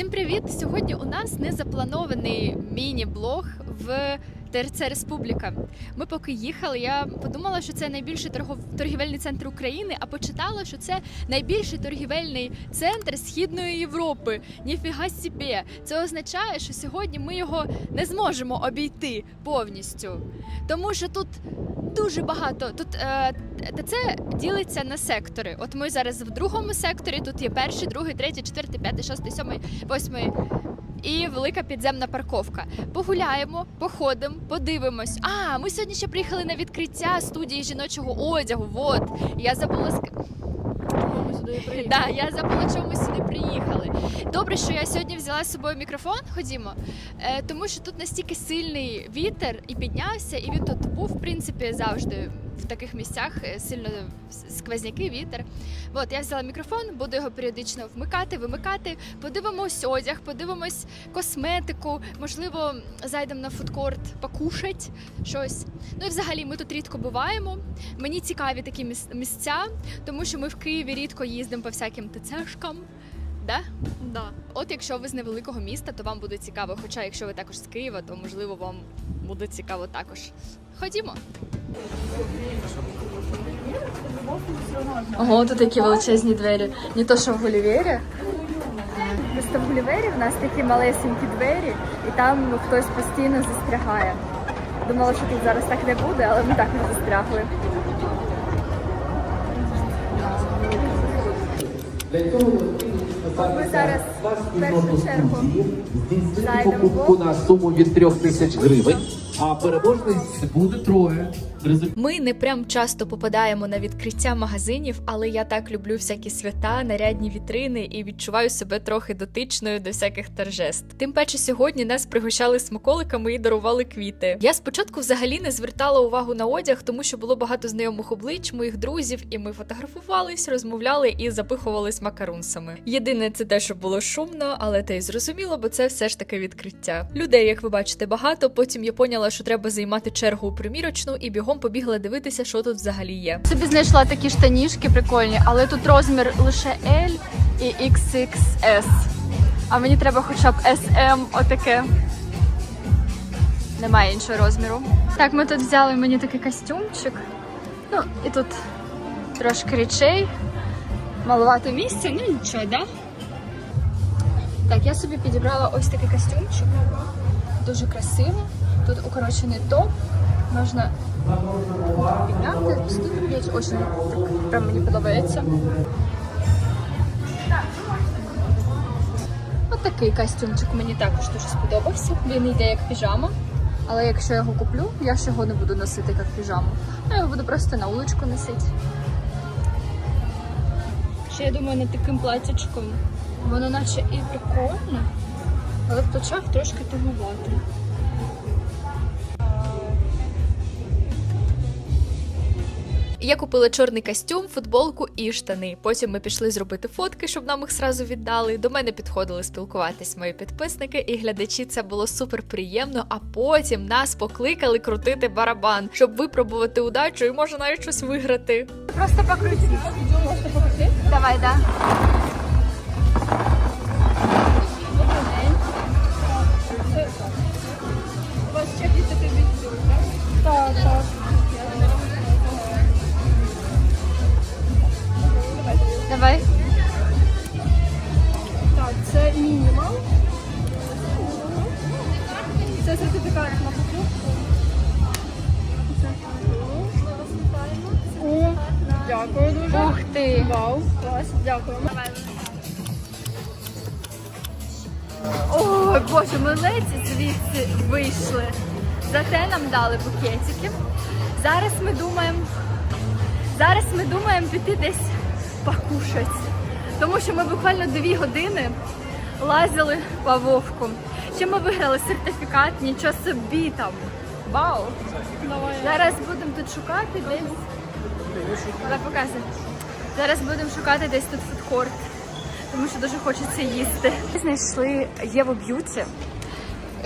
Всім привіт! Сьогодні у нас незапланований міні-блог в ТРЦ Республіка. Ми поки їхали, я подумала, що це найбільший торгов... торгівельний центр України, а почитала, що це найбільший торгівельний центр Східної Європи. Ніфіга сібє. Це означає, що сьогодні ми його не зможемо обійти повністю. Тому що тут дуже багато. Тут е, т- це ділиться на сектори. От ми зараз в другому секторі. Тут є перший, другий, третій, четвертий, п'ятий, шостий, сьомий, восьмий. І велика підземна парковка. Погуляємо, походимо, подивимось. А, ми сьогодні ще приїхали на відкриття студії жіночого одягу. Вот я забула ск-. Да, я забула, чому ми сюди приїхали. Добре, що я сьогодні взяла з собою мікрофон. Ходімо, е, тому що тут настільки сильний вітер і піднявся, і він тут був, в принципі, завжди в таких місцях е, сильно сквозняки, вітер. От я взяла мікрофон, буду його періодично вмикати, вимикати. Подивимось одяг, подивимось косметику. Можливо, зайдемо на фудкорт покушать щось. Ну і взагалі ми тут рідко буваємо. Мені цікаві такі міс- місця, тому що ми в Києві рідко їздимо по всяким ТЦшкам. Да? Да. От якщо ви з невеликого міста, то вам буде цікаво. Хоча якщо ви також з Києва, то можливо вам буде цікаво також. Ходімо. Ого, тут такі величезні двері. Не то, що в Гулівері. Просто в Гулівері в нас такі малесенькі двері, і там хтось постійно застрягає. Думала, що тут зараз так не буде, але ми так не застрягли. Ми зараз в першу чергу зайдемо на суму від трьох тисяч гривень, а переможниць буде троє. Ми не прям часто попадаємо на відкриття магазинів, але я так люблю всякі свята, нарядні вітрини і відчуваю себе трохи дотичною до всяких торжеств. Тим паче сьогодні нас пригощали смаколиками і дарували квіти. Я спочатку взагалі не звертала увагу на одяг, тому що було багато знайомих облич, моїх друзів, і ми фотографувались, розмовляли і запихувались макарунсами. Єдине, це те, що було шумно, але те й зрозуміло, бо це все ж таки відкриття. Людей, як ви бачите, багато. Потім я поняла, що треба займати чергу у примірочну і бігом побігла дивитися, що тут взагалі є. Собі знайшла такі штанішки прикольні, але тут розмір лише L і XXS. А мені треба хоча б SM отаке. Немає іншого розміру. Так, ми тут взяли мені такий костюмчик. Ну, і тут трошки речей. Маловато місця, ну нічого, да? Так, я собі підібрала ось такий костюмчик. Дуже красиво. Тут укорочений топ. Можна підняти, пустити. Очень прям мені подобається. Ось такий костюмчик мені також дуже сподобався. Він йде як піжама. Але якщо я його куплю, я ж його не буду носити як піжаму. Я його буду просто на вуличку носити. Ще я думаю, над таким платячком. Воно наче і прикольне, але в плечах трошки тугувато. Я купила чорний костюм, футболку і штани. Потім ми пішли зробити фотки, щоб нам їх сразу віддали. До мене підходили спілкуватись мої підписники і глядачі. Це було супер приємно. А потім нас покликали крутити барабан, щоб випробувати удачу і може навіть щось виграти. Просто покрутіть. Давай, да. Ти! Вау, клас, дякуємо. Ой, боже, ми ледь звідси вийшли. Зате нам дали букетики. Зараз ми думаємо. Зараз ми думаємо піти десь покушати. Тому що ми буквально дві години лазили по вовку. Ще ми виграли сертифікат, нічого собі там. Вау! Зараз будемо тут шукати десь. Показуй. Зараз будемо шукати десь тут фудкорт, тому що дуже хочеться їсти. Ми знайшли Єву Б'юті.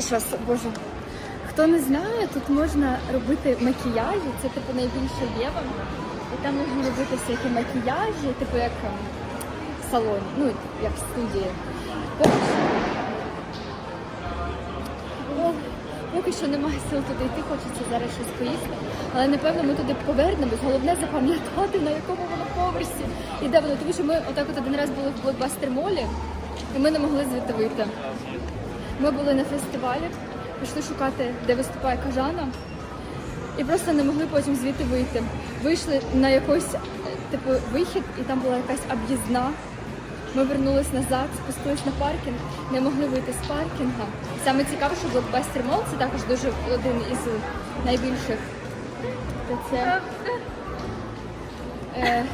Щас, боже. Хто не знає, тут можна робити макіяжі, це типу найбільше Єва. І там можна робити всякі макіяжі, типу як ем, в салоні, ну як в студії. Поки що немає сил туди йти, хочеться зараз щось поїсти. Але напевно ми туди повернемось. Головне запам'ятати, на якому воно поверсі і де воно. Тому що ми отак от один раз були в блокбастер молі, і ми не могли звідти вийти. Ми були на фестивалі, пішли шукати, де виступає кажана, і просто не могли потім звідти вийти. Вийшли на якийсь е, типу вихід, і там була якась об'їзна. Ми вернулись назад, спустились на паркінг, не могли вийти з паркінга. Саме цікаве, що блокбастер Мол це також дуже один із найбільших. Це... Е,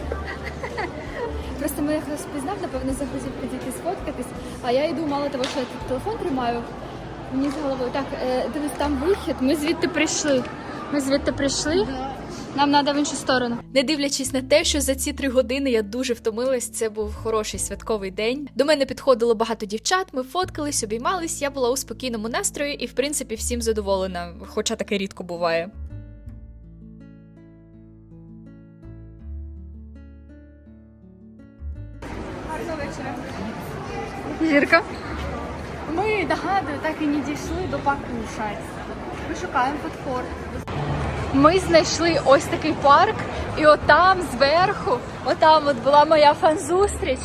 Просто мене хтось впізнав, напевно, захотів підійти сфоткатись, а я йду, мало того, що я тут телефон тримаю, мені з головою. Так, е, дивись, там вихід, ми звідти прийшли. Ми звідти прийшли. Нам треба в іншу сторону. Не дивлячись на те, що за ці три години я дуже втомилась, це був хороший святковий день. До мене підходило багато дівчат, ми фоткались, обіймались. Я була у спокійному настрої і, в принципі, всім задоволена, хоча таке рідко буває. Гарного вечора. Зірка. Ми догадую, так і не дійшли до покушать. Ми шукаємо фудкорт. Ми знайшли ось такий парк, і отам зверху, отам от була моя фан-зустріч.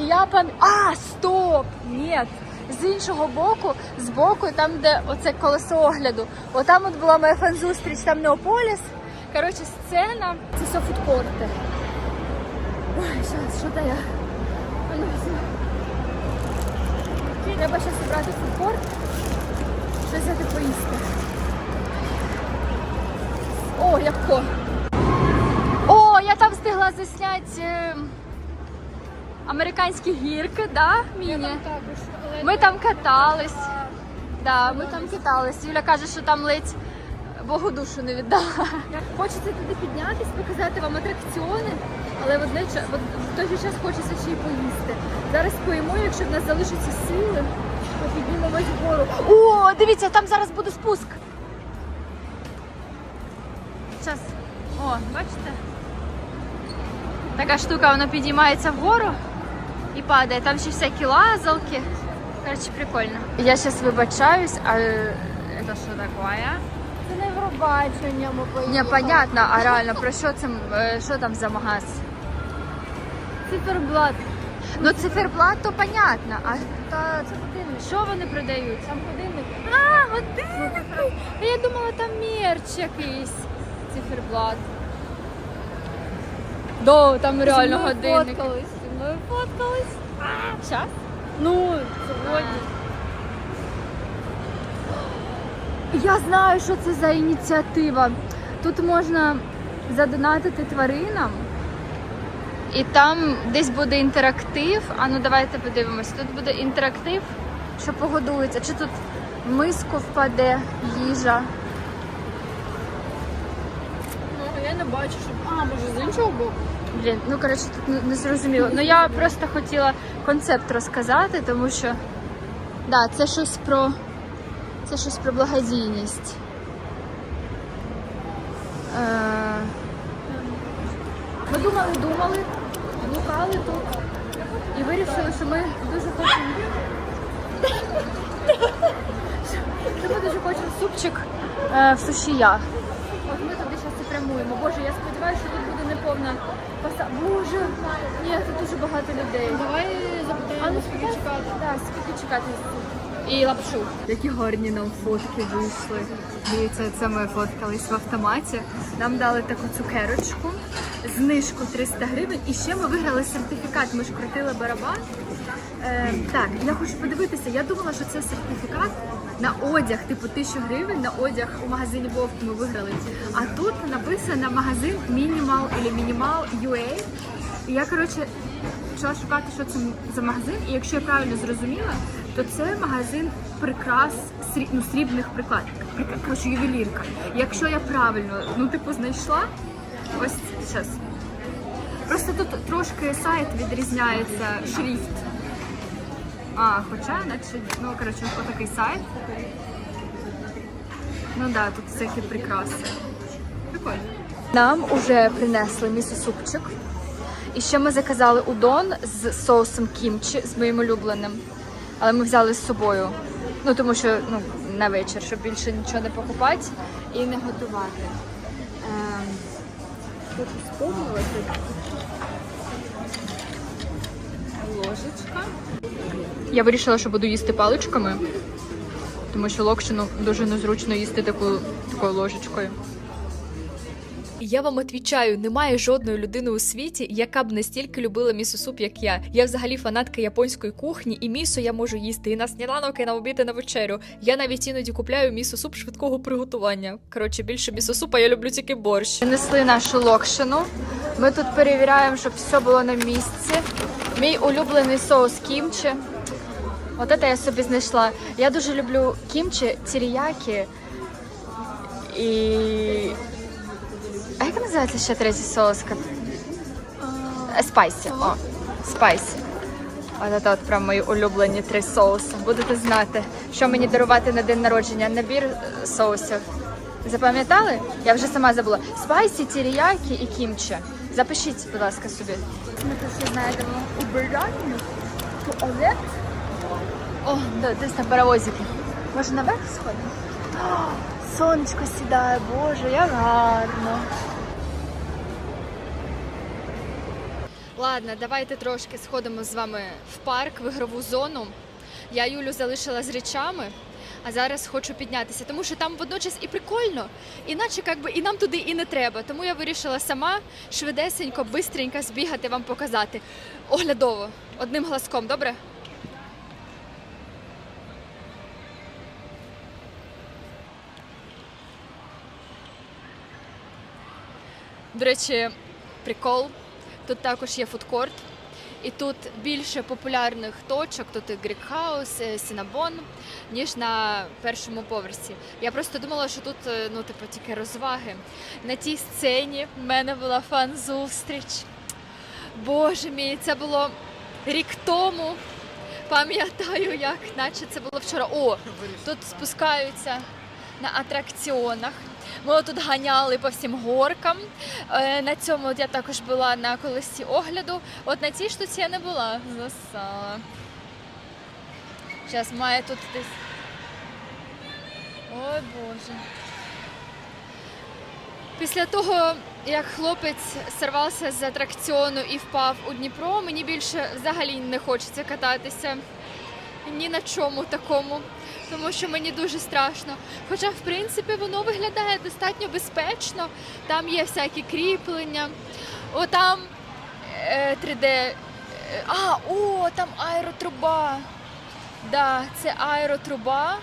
І я пам... А, стоп! Ні. З іншого боку, з боку, там, де оце колесо огляду, отам от була моя фан-зустріч, там Неополіс. Коротше, сцена. Це все фудкорти. Ой, зараз, що то я? Треба зараз обрати фудкорт, щось взяти поїсти. О, легко. О, я там встигла засняти е, американські гірки, да, Міні? Ми там катались. Да, ми там катались. Юля каже, що там ледь Богу душу не віддала. Хочеться туди піднятись, показати вам атракціони, але в, одне, в той же час хочеться ще й поїсти. Зараз поїмо, якщо в нас залишаться сили, то піднімемось вгору. О, дивіться, там зараз буде спуск. О, бачите? Така штука, вона підіймається вгору і падає. Там ще всякі лазалки. Коротше, прикольно. Я зараз вибачаюсь, а це що таке? Це не Євробачення, ми поїхали. Ні, понятно, а реально про що це е, що там за магаз? Циферблат. Ну циферблат то понятно, а та Це годинник. що вони продають? Там годинник. А, годинник! А я думала, там мерч якийсь. Циферблат. Да, там реально годинник. фоткались. Фоткались. Час? Ну, сьогодні. Я знаю, що це за ініціатива. Тут можна задонатити тваринам. І там десь буде інтерактив. А ну давайте подивимось. Тут буде інтерактив, що погодується. Чи тут миску впаде їжа? Ну, я не бачу, що. Може з іншого боку? Блін, ну коротше, тут не, не зрозуміло. Ну я просто хотіла концепт розказати, тому що да, це щось про це щось про благодійність. Е, ми думали, думали, блукали тут і вирішили, що ми дуже хочемо. Що ми дуже хочемо супчик е, в сушія. От ми туди зараз і прямуємо. Боже, я сподіваюся, що тут буде неповна паса. Боже, ні, тут дуже багато людей. Давай запитаємо, ну скільки чекати. Так, скільки чекати? І лапшу. Які гарні нам фотки вийшли. Дивіться, це ми фоткались в автоматі. Нам дали таку цукерочку, знижку 300 гривень. І ще ми виграли сертифікат. Ми ж крутили барабан. Е, так, я хочу подивитися. Я думала, що це сертифікат на одяг, типу 1000 гривень на одяг у магазині Вовк ми виграли. А тут написано магазин Minimal або Minimal UA. І я, коротше, почала шукати, що це за магазин, і якщо я правильно зрозуміла, то це магазин прикрас срі- ну, срібних приклад. Прик- Коротше, ювелірка. Якщо я правильно, ну типу знайшла, ось зараз. Просто тут трошки сайт відрізняється, шрифт. А, хоча, наче, ну коротше, отакий сайт. Ну да, тут всякі прикраси. Прикольно. Нам уже принесли місо-супчик. І ще ми заказали удон з соусом кімчі, з моїм улюбленим. Але ми взяли з собою. Ну тому що ну, на вечір, щоб більше нічого не покупати і не готувати. Ем, Тут спомнила ложечка. Я вирішила, що буду їсти паличками, тому що локшину дуже незручно їсти таку, такою ложечкою. Я вам відвічаю, немає жодної людини у світі, яка б настільки любила місо-суп, як я. Я взагалі фанатка японської кухні, і місо я можу їсти і на сніданок, і на обід, і на вечерю. Я навіть іноді купляю місо-суп швидкого приготування. Коротше, більше місо-супа я люблю тільки борщ. Принесли нашу локшину. Ми тут перевіряємо, щоб все було на місці. Мій улюблений соус кімчі. От це я собі знайшла. Я дуже люблю кімчі, тіріякі і. А як називається ще третій соус? Е, Спайсі. О, спайсі. От це от прям мої улюблені три соуси. Будете знати, що мені дарувати на день народження. Набір соусів. Запам'ятали? Я вже сама забула. Спайсі, тіріякі і кімчі. Запишіть, будь ласка, собі. Ми тут знайдемо убиральню, туалет. О, да, десь на паровозики. Може наверх сходимо? Сонечко сідає, боже, як гарно. Ладно, давайте трошки сходимо з вами в парк, в ігрову зону. Я Юлю залишила з речами, а зараз хочу піднятися, тому що там водночас і прикольно, іначе якби і нам туди і не треба. Тому я вирішила сама швидесенько, бистренько збігати вам показати. Оглядово, одним глазком, добре? До речі, прикол. Тут також є фудкорт. І тут більше популярних точок, тут і Грікхаус, Сінабон, ніж на першому поверсі. Я просто думала, що тут е, ну, типу, тільки розваги. На тій сцені в мене була фан-зустріч. Боже мій, це було рік тому. Пам'ятаю, як наче це було вчора. О, тут спускаються на атракціонах. Ми тут ганяли по всім горкам. Е, На цьому от я також була на колесі огляду. От на цій штуці я не була. Засала. Зараз має тут десь. Ой Боже. Після того, як хлопець сорвався з атракціону і впав у Дніпро, мені більше взагалі не хочеться кататися ні на чому такому, тому що мені дуже страшно. Хоча, в принципі, воно виглядає достатньо безпечно. Там є всякі кріплення. О, там е, 3D. е, А, о, там аеротруба. Да, це аеротруба.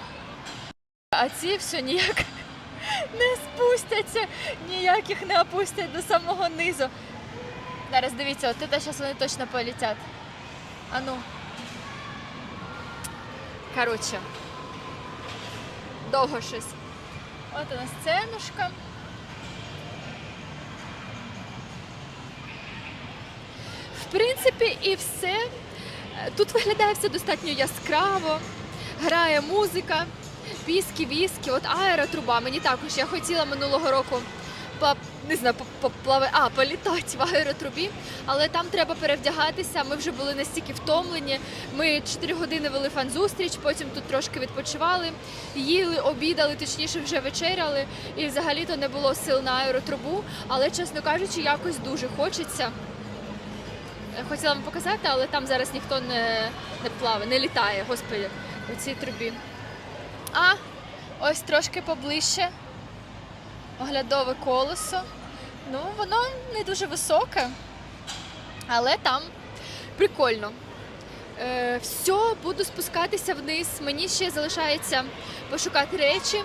А ці все ніяк не спустяться, ніяких не опустять до самого низу. Зараз дивіться, от це зараз вони точно полетять. А ну. Коротше, довго щось. От у нас сценушка. В принципі, і все. Тут виглядає все достатньо яскраво, грає музика, піски, віски, от аеротруба. Мені також я хотіла минулого року не знаю, по- поплави, а, політати в аеротрубі, але там треба перевдягатися. Ми вже були настільки втомлені. Ми 4 години вели фан-зустріч, потім тут трошки відпочивали, їли, обідали, точніше вже вечеряли. І взагалі-то не було сил на аеротрубу. Але, чесно кажучи, якось дуже хочеться. Хотіла вам показати, але там зараз ніхто не, не плаває, не літає, господи, у цій трубі. А ось трошки поближче оглядове колесо. Ну, воно не дуже високе, але там прикольно. Е, все, буду спускатися вниз. Мені ще залишається пошукати речі.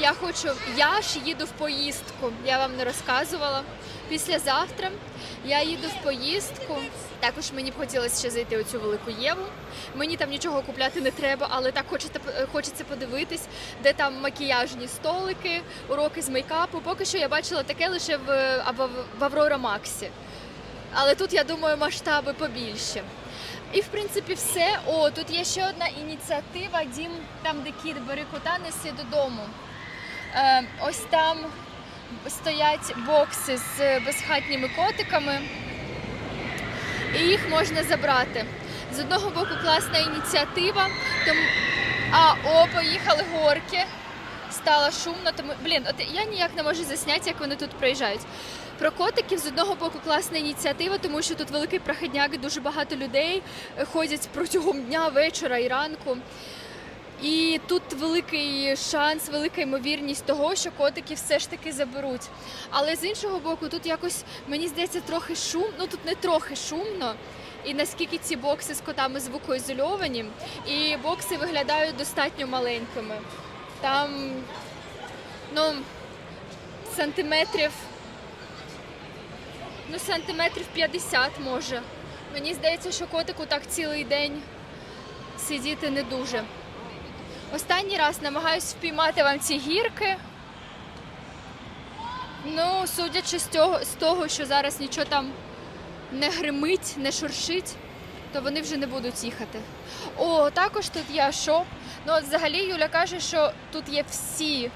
Я хочу, я ж їду в поїздку. Я вам не розказувала. Післязавтра я їду в поїздку. Також мені б хотілося ще зайти у цю велику Єву. Мені там нічого купляти не треба, але так хочеться, хочеться подивитись, де там макіяжні столики, уроки з мейкапу. Поки що я бачила таке лише в, або в Аврора Максі. Але тут, я думаю, масштаби побільше. І в принципі все. О, тут є ще одна ініціатива Дім, там, де кіт бери кота, неси додому. Е, ось там стоять бокси з безхатніми котиками, і їх можна забрати. З одного боку класна ініціатива, тому А, о, поїхали горки. Стало шумно, тому блін, от я ніяк не можу засняти, як вони тут проїжджають. Про котиків з одного боку класна ініціатива, тому що тут великий проходняк, дуже багато людей е, ходять протягом дня, вечора і ранку. І тут великий шанс, велика ймовірність того, що котики все ж таки заберуть. Але з іншого боку, тут якось мені здається трохи шум. Ну тут не трохи шумно. І наскільки ці бокси з котами звукоізольовані, і бокси виглядають достатньо маленькими. Там ну, сантиметрів, ну, сантиметрів 50 може. Мені здається, що котику так цілий день сидіти не дуже. Останній раз намагаюсь впіймати вам ці гірки. Ну, судячи з того, з того, що зараз нічого там не гримить, не шуршить, то вони вже не будуть їхати. О, також тут є шоп. Ну, взагалі Юля каже, що тут є всі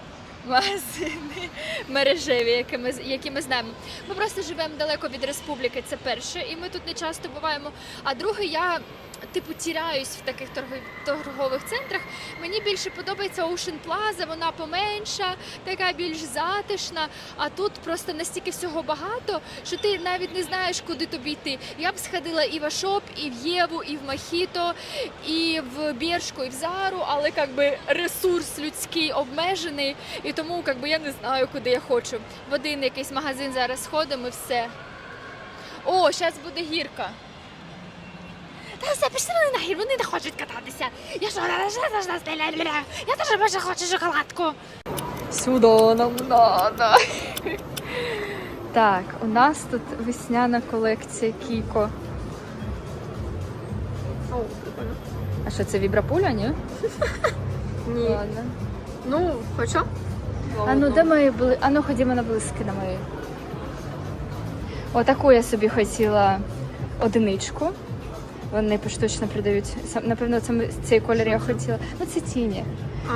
магазини мережеві, які ми, які ми знаємо. Ми просто живемо далеко від республіки, це перше, і ми тут не часто буваємо. А друге, я типу тіряюсь в таких торгових, центрах. Мені більше подобається Ocean Plaza, вона поменша, така більш затишна. А тут просто настільки всього багато, що ти навіть не знаєш, куди тобі йти. Я б сходила і в Ашоп, і в Єву, і в Махіто, і в Біршку, і в Зару, але би ресурс людський обмежений, і тому би, я не знаю, куди я хочу. В один якийсь магазин зараз сходимо і все. О, зараз буде гірка. Та все, пішли вони нахер, вони не хочуть кататися. Я що? Я теж більше хочу шоколадку. Сюди нам надо. Так, у нас тут весняна колекція Кіко. А що це вібрапуля, ні? Ні. Ладно. Ну, хоча? А ну де мої були? А ну ходімо на блиски на мої. Отаку я собі хотіла одиничку. Вони поштучно продають. Сам- Напевно, це цей колір я хотіла. Ну це тіні.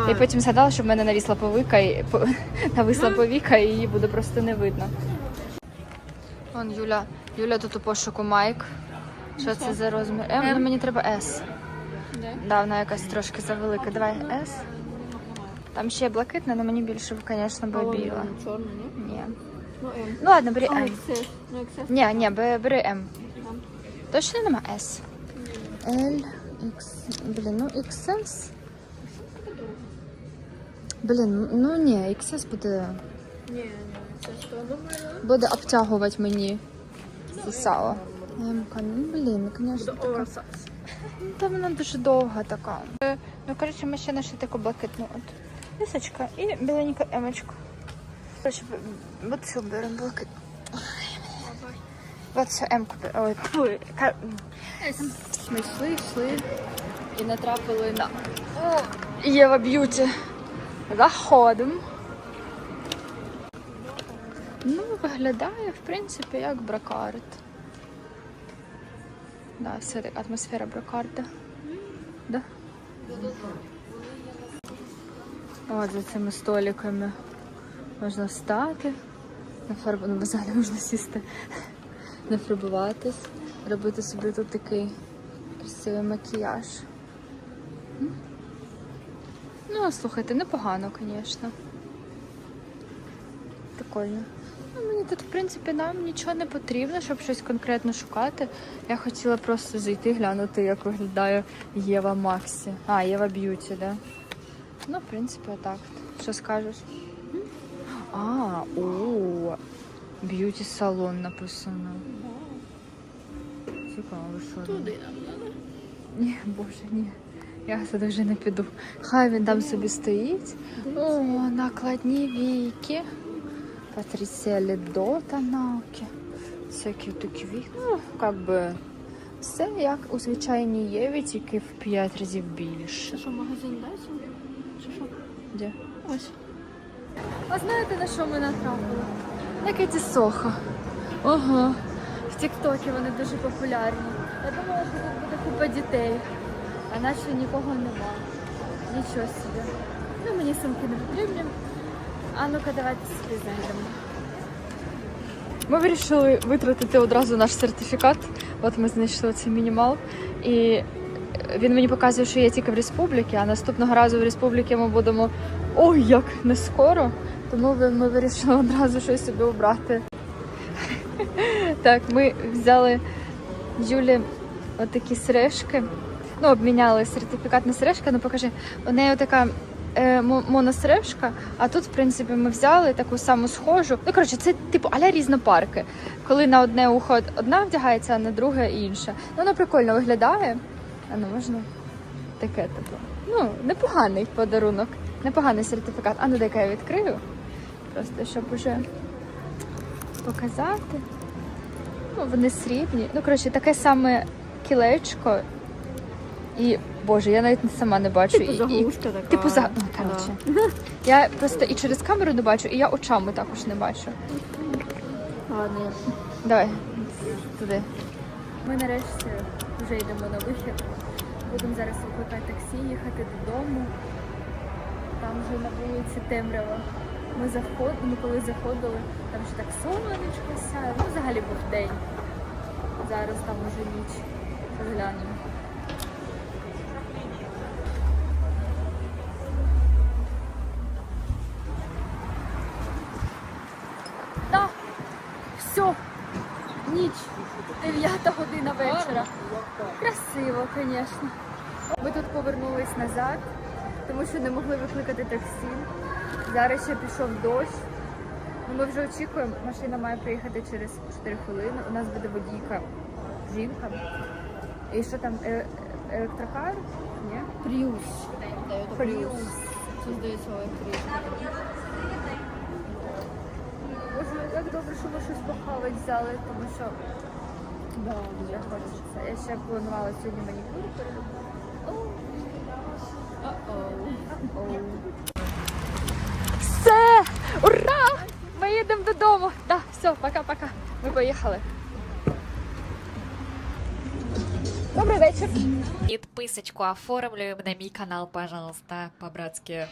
А, Я потім згадала, що в мене навісла повика і по- нависла повіка, і її буде просто не видно. Вон Юля. Юля тут у пошуку майк. Що це за розмір? М, ну мені треба S. де? Да, вона якась трошки завелика. Давай S. Там ще є блакитна, але мені більше, звісно, би біла. Чорна, ні? Ні. Ну, М. Ну ладно, бери А, М. XS. Ну, XS. Ні, ні, бе- бери М. М. Точно нема S? L, X. Блін, ну XS. Блін, ну ні, XS буде, Ні, ні, це що, думаю? буде обтягувати мені це сало. М-ка, ну блін, звісно, така. Та вона дуже довга така. Е, Ну, коротше, ми ще знайшли таку блакитну от. Лісочка і біленька емочку. Коротше, б- цю беремо блакитну. От цю емку беремо. Ой, фу, ка- Ми йшли, йшли і натрапили на О, Єва Б'юті. Заходимо. Ну, виглядає, в принципі, як бракард. Да, все атмосфера бракарда. Да? От за цими столиками можна встати, нафарб... ну, в залі можна сісти, нафарбуватись, робити собі тут такий красивий макіяж. Ну, слухайте, непогано, звісно. Прикольно. Ну, мені тут, в принципі, нам нічого не потрібно, щоб щось конкретно шукати. Я хотіла просто зайти, глянути, як виглядає Єва Максі. А, Єва Б'юті, да? Ну, в принципі, отак. Що скажеш? А, о, б'юті салон написано. Цікаво, що. Туди нам надо. Ні, боже, ні. Я сюди вже не піду. Хай він там собі стоїть. О, накладні віки. Патрісія Лідо тоналки. Всякі такі віки. Ну, як би все як у звичайній Єві, тільки в 5 разів більше. Що, магазин Дайсон? Чи що? Де? Ось. А знаєте, на що ми натрапили? На Кеті Сохо. Ага. В Тіктокі вони дуже популярні. Я думала, що тут буде купа дітей, а наче нікого нема. Нічого собі. Ну, мені сумки не потрібні. А ну-ка, давайте собі знайдемо. Ми вирішили витратити одразу наш сертифікат. От ми знайшли цей мінімал. І він мені показує, що є тільки в республіки, а наступного разу в республіки ми будемо ой, як не скоро. Тому ми вирішили одразу щось собі обрати. Так, ми взяли Юлі отакі сережки. Ну, обміняли сертифікат на сережки. Ну, покажи, у неї така е, моносережка, а тут, в принципі, ми взяли таку саму схожу. Ну, коротше, це типу аля різнопарки. Коли на одне ухо одна вдягається, а на друге інша. Ну, воно прикольно виглядає. А ну можна таке, типу. Ну, непоганий подарунок, непоганий сертифікат. А ну дай-ка я відкрию. Просто щоб уже показати. Ну, вони срібні. Ну, коротше, таке саме кілечко. І, боже, я навіть сама не бачу. Типу І- і- така. Типу за ну, коротше. Я просто і через камеру не бачу, і я очами також не бачу. Ладно. Давай туди. Ми нарешті вже йдемо на вихід. Будемо зараз викликати таксі, їхати додому. Там вже на вулиці темрява. Ми заходили, ми коли заходили, там ще так сонечко сяє. Ну, взагалі був день. Зараз там уже ніч. Розглянемо. Так, все, ніч, 9 година вечора. Красиво, звісно. Ми тут повернулись назад, тому що не могли викликати таксі. Зараз ще пішов дощ. Ну, Ми вже очікуємо, машина має приїхати через 4 хвилини. У нас буде водійка жінка. І що там, е- електрокар? Ні? Приус. Prius. Це здається електричний. Боже, як добре, що ми щось похавати взяли, тому що Да, я хочу це. Я ще планувала сьогодні манікюр переробити. Все! все, пока-пока. Ми поїхали. Добрий вечір. Підписочку оформлюємо на мій канал, пожалуйста, по-братськи.